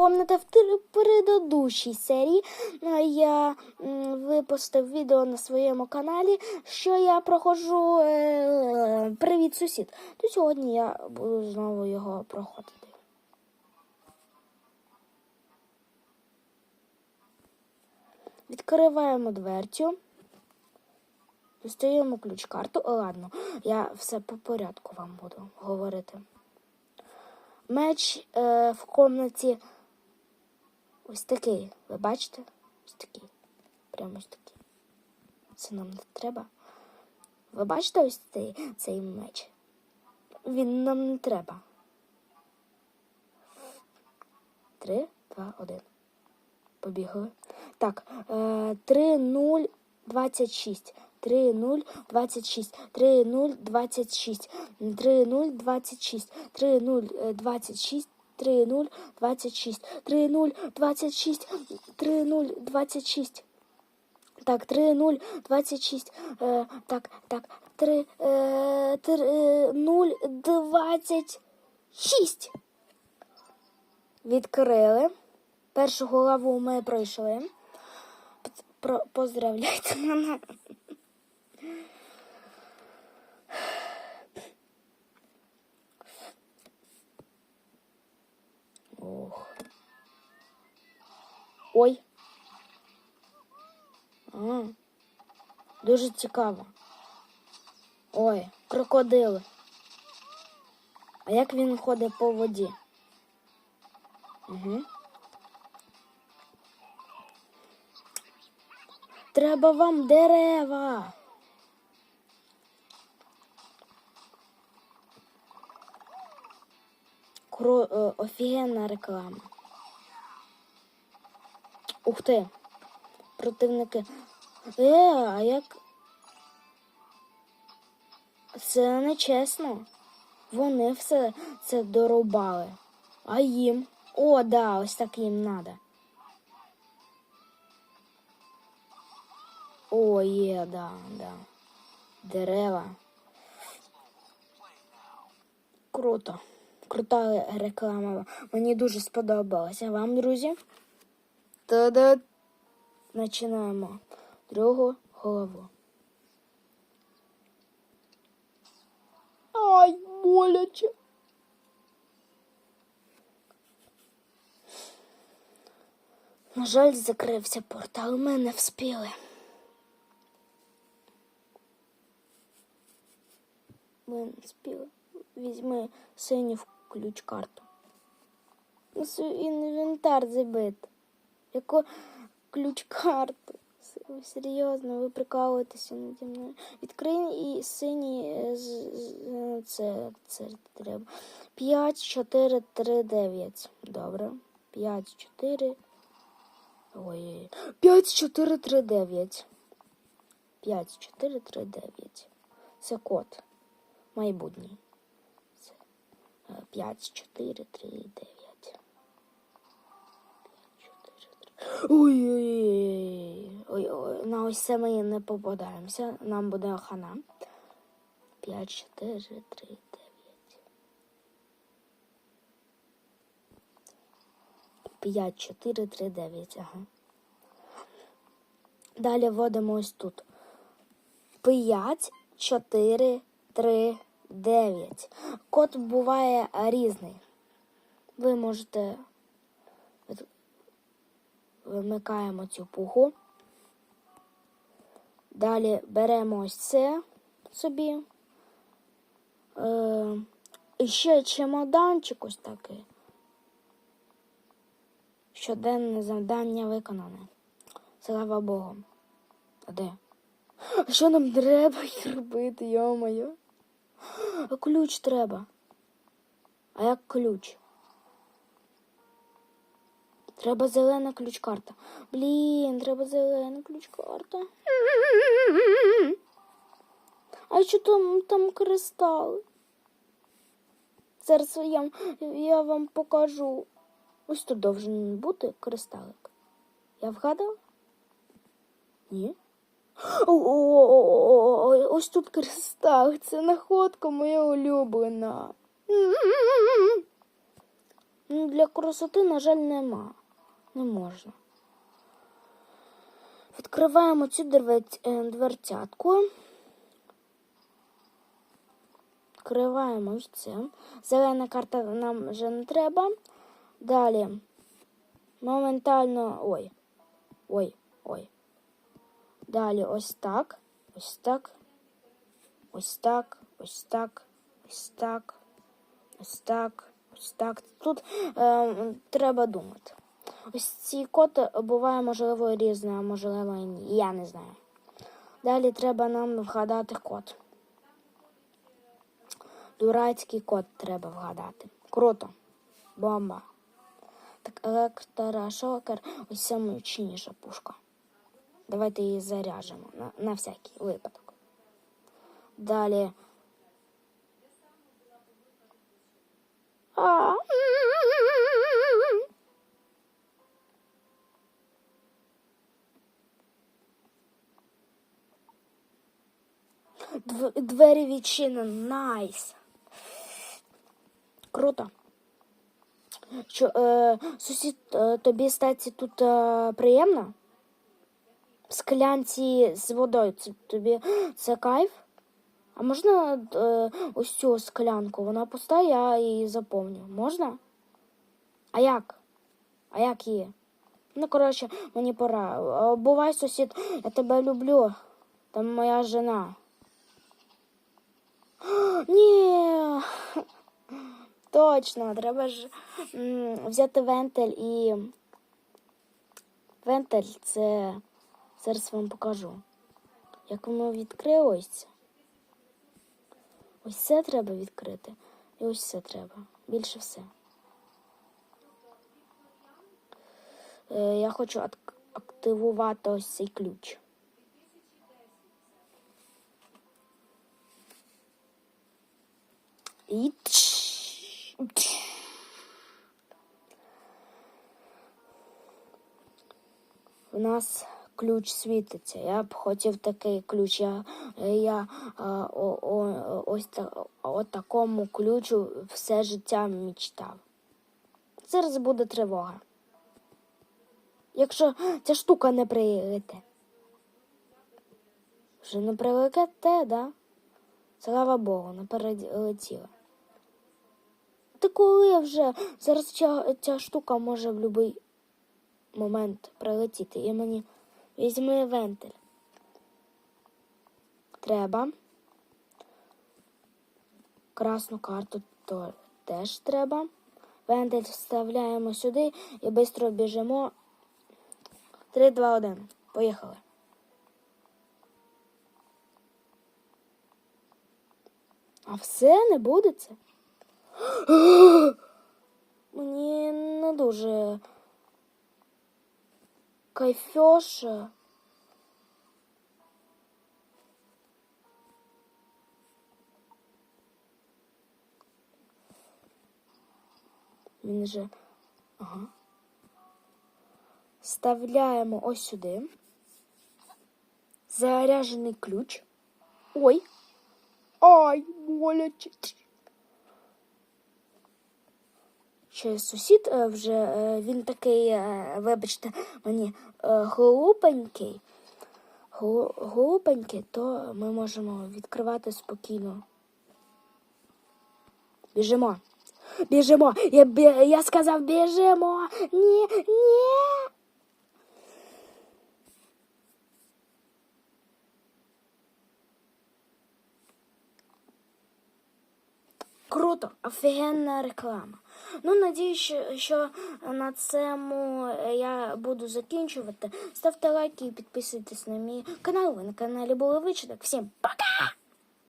Помните, в предыдущій серії я випустив відео на своєму каналі, що я проходжу е, Привіт, сусід. То сьогодні я буду знову його проходити. Відкриваємо дверцю. Достаємо ключ-карту. О, Ладно, я все по порядку вам буду говорити. Меч е, в комнаті ось такий. Ви бачите? Ось такий. Прямо ось такий. Це нам не треба. Ви бачите ось цей, цей меч? Він нам не треба. Три, два, один. Побігли. Так, е, 3, 0, 26. 3, 0, 26. 3, 0, 26. 3, 0, 26. 3, 0, е, 26. 3, 0, 26. 3, 0, 26. 3, 0, 26. Так, 3, 0, 26. Е, так, так. 3, е, 3, 0, 26. Відкрили. Першу главу ми пройшли. Поздравляйте мене. Ох. Ой. А, дуже цікаво. Ой, крокодили. А як він ходить по воді? Угу. Треба вам дерева. Кро... е, Офігенна реклама. Ух ти. Противники. Е, а як? Це не чесно. Вони все це дорубали. А їм? О, да, ось так їм надо. О, є, да, да. Дерева. Круто. Крута реклама. Мені дуже сподобалася. Вам, друзі? Та-да. Починаємо другу голову. Ай, боляче. На жаль, закрився портал, ми не вспіли. Ми не вспіли. Візьми синю ключ-карту. Інвентар забит. Яку ключ-карту? Серйозно, ви прикалуєтеся наді мною. Відкрий і синій е, це, це треба. 5, 4, 3, 9. Добре. 5, 4. Ой. 5, 4, 3, 9. 5, 4, 3, 9. Це код. Майбутній. Це 5, 4, 3, 9. Ой-ой-ой. Ой-ой. На ось це ми не попадаємося. Нам буде хана. 5, 4, 3, 9. П'ять, чотири, три, дев'ять. Ага. Далі вводимо ось тут. П'ять, чотири, три, дев'ять. Код буває різний. Ви можете вимикаємо цю пугу. Далі беремо ось це собі. Е, ще чемоданчик ось такий. Щоденне завдання виконане. Слава Богу. А де? Що нам треба робити, йо-моє? А ключ треба. А як ключ? Треба зелена ключ-карта. Блін, треба зелена ключ-карта. А що там, там кристали? Зараз я, я вам покажу. Ось тут должен бути кристалик. Я вгадав? Ні? О, ось тут кристал. Це находка моя улюблена. Ну, для красоти, на жаль, нема. Не можна. Відкриваємо цю е, дверцятку. Відкриваємо ось це. Зелена карта нам вже не треба. Далі. Моментально. Ой. Ой, ой. Далі ось так. Ось так. Ось так. Ось так. Ось так. Ось так. Ось так. Тут е, треба думати. Ось ці коти буває, можливо, різне, а можливо, і ні. Я не знаю. Далі треба нам вгадати код. Дурацький код треба вгадати. Круто. Бомба. Так, електрошокер ось самочинніша пушка. Давайте її заряжемо на, на всякий випадок. Далі. А, Дв- Двері відчинені. Найс. Круто. Що, е, сусід, е, тобі статі тут е, приємно? Склянці з водою. Це, тобі це кайф? А можна е, ось цю склянку? Вона пуста, я її заповню. Можна? А як? А як її? Ну, коротше, мені пора. Е, Бувай, сусід, я тебе люблю. Там моя жена. Ні. Точно, треба ж взяти вентиль і. Вентиль це. Зараз вам покажу. Як воно відкрилося. Ось це треба відкрити. І ось це треба. Більше все. Е, я хочу активувати ось цей ключ. І. У нас ключ світиться. Я б хотів такий ключ. Я, я о, о, ось та, о такому ключу все життя мечтав. Зараз буде тривога. Якщо ця штука не прилете. Вже не прилетите, да? Слава Богу, не перелетіла. Та коли вже зараз ця, ця штука може в будь-який момент прилетіти. І мені візьми вентиль. Треба. Красну карту теж треба. Вентиль вставляємо сюди і швидко біжимо. 3, 2, 1. Поїхали. А все не буде це? Мені не дуже кайфоше. Він же. Ага. Вставляємо ось сюди. Заряжений ключ. Ой. Ай, боляче. Ще сусід е, вже е, він такий, е, вибачте, мені глупенький. Глупенький, то ми можемо відкривати спокійно. Біжимо. Біжимо. Я, я сказав, біжимо. Ні, ні. Круто, офігенна реклама. Ну, надіюсь, що, на цьому я буду закінчувати. Ставте лайки і підписуйтесь на мій канал. Ви на каналі були Вичинок. Всім пока!